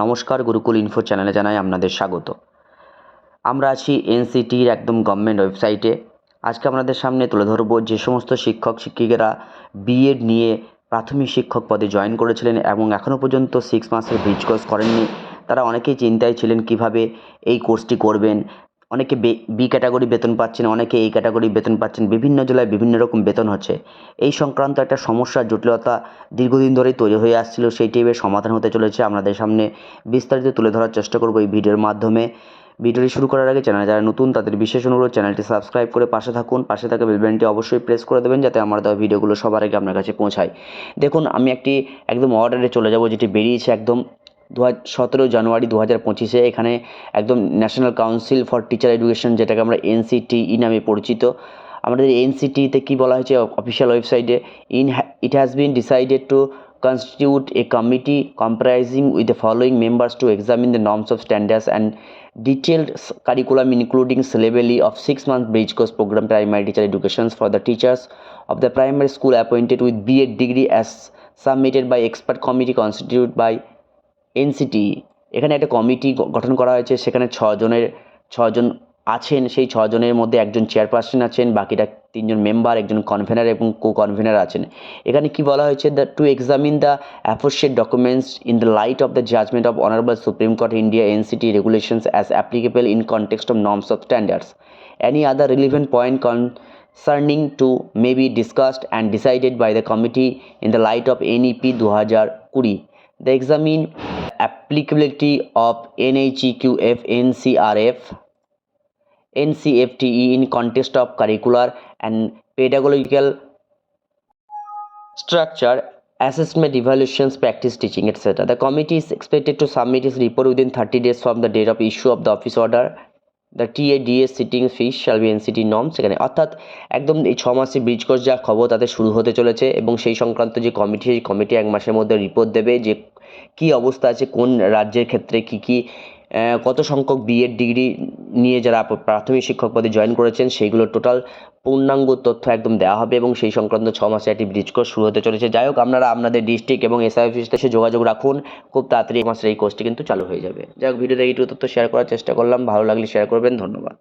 নমস্কার গুরুকুল ইনফো চ্যানেলে জানাই আপনাদের স্বাগত। আমরা আছি এনসিটির একদম গভর্নমেন্ট ওয়েবসাইটে আজকে আপনাদের সামনে তুলে ধরব যে সমস্ত শিক্ষক, শিক্ষিকারা বিএড নিয়ে প্রাথমিক শিক্ষক পদে জয়েন করেছিলেন এবং এখনও পর্যন্ত সিক্স মাসের ব্রিজ কোর্স করেননি। তারা অনেকেই চিন্তায় ছিলেন কীভাবে এই কোর্সটি করবেন। অনেকে বে ক্যাটাগরি বেতন পাচ্ছেন, অনেকে এই ক্যাটাগরি বেতন পাচ্ছেন, বিভিন্ন জেলায় বিভিন্ন রকম বেতন হচ্ছে। এই সংক্রান্ত একটা সমস্যার জটিলতা দীর্ঘদিন ধরেই তৈরি হয়ে আসছিল, সেই টাইপের সমাধান হতে চলেছে। আপনাদের সামনে বিস্তারিত তুলে ধরার চেষ্টা করব এই ভিডিওর মাধ্যমে। ভিডিওটি শুরু করার আগে চ্যানেল যারা নতুন, তাদের বিশেষ অনুরোধ, চ্যানেলটি সাবস্ক্রাইব করে পাশে থাকুন। পাশে থাকা বেলবেনটি অবশ্যই প্রেস করে দেবেন, যাতে আমার দেওয়া ভিডিওগুলো সবার আগে আপনার কাছে পৌঁছায়। দেখুন, আমি একটি, একদম অর্ডারে চলে যাব, যেটি বেরিয়েছে একদম দু সতেরো জানুয়ারি দু হাজার পঁচিশে এখানে একদম National Council for Teacher Education যেটাকে আমরা এনসিটিই নামে পরিচিত। আমাদের এনসিটিতে কী বলা হয়েছে? অফিসিয়াল ওয়েবসাইটে in it has been decided to constitute a committee comprising with the following members to examine the norms of standards and detailed curriculum including syllabi of six month bridge course programme primary teacher education for the teachers of the primary school appointed with BEd degree as submitted by expert committee constitute by NCT, এখানে একটা committee গঠন করা হয়েছে, সেখানে ছজনের, ছজন আছেন, সেই ছজনের মধ্যে একজন চেয়ারপারসন আছেন, বাকিটা তিনজন মেম্বার, একজন কনভেনার এবং কো কনভেনার আছেন। এখানে কি বলা হয়েছে? The to examine the associate documents in the light of the judgement of honourable Supreme Court India NCT regulations as applicable in context of norms of standards any other relevant point concerning to may be discussed and decided by the committee in the light of NEP 2020. The examine applicability of NHEQF, NCRF, NCFTE in context of curricular and pedagogical structure, assessment, evaluations, practice teaching, etc. The committee is expected to submit its report within 30 days from the date of issue of the office order. The TA DAs sitting fees shall be NCT norm সেখানে অর্থাৎ একদম এই ছ মাসে bridge course যা খবর তাদের শুরু হতে চলেছে এবং সেই সংক্রান্ত যে কমিটি সেই কমিটি এক মাসের মধ্যে রিপোর্ট দেবে যে কী অবস্থা আছে? কোন রাজ্যের ক্ষেত্রে কী কী কত সংখ্যক বিএড ডিগ্রি নিয়ে যারা প্রাথমিক শিক্ষক পদে জয়েন করেছেন, সেইগুলো টোটাল পূর্ণাঙ্গ তথ্য একদম দেওয়া হবে এবং সেই সংক্রান্ত ছ মাসে একটি ব্রিজ কোর্স শুরু হতে চলেছে। যাই হোক, আপনারা আপনাদের ডিস্ট্রিক্ট এবং এসআই অফিসে এসে যোগাযোগ রাখুন। খুব তাড়াতাড়ি মাসের এই কোর্সটি কিন্তু চালু হয়ে যাবে। যাই হোক ভিডিওতে এইটুকু তথ্য শেয়ার করার চেষ্টা করলাম। ভালো লাগলে শেয়ার করবেন। ধন্যবাদ।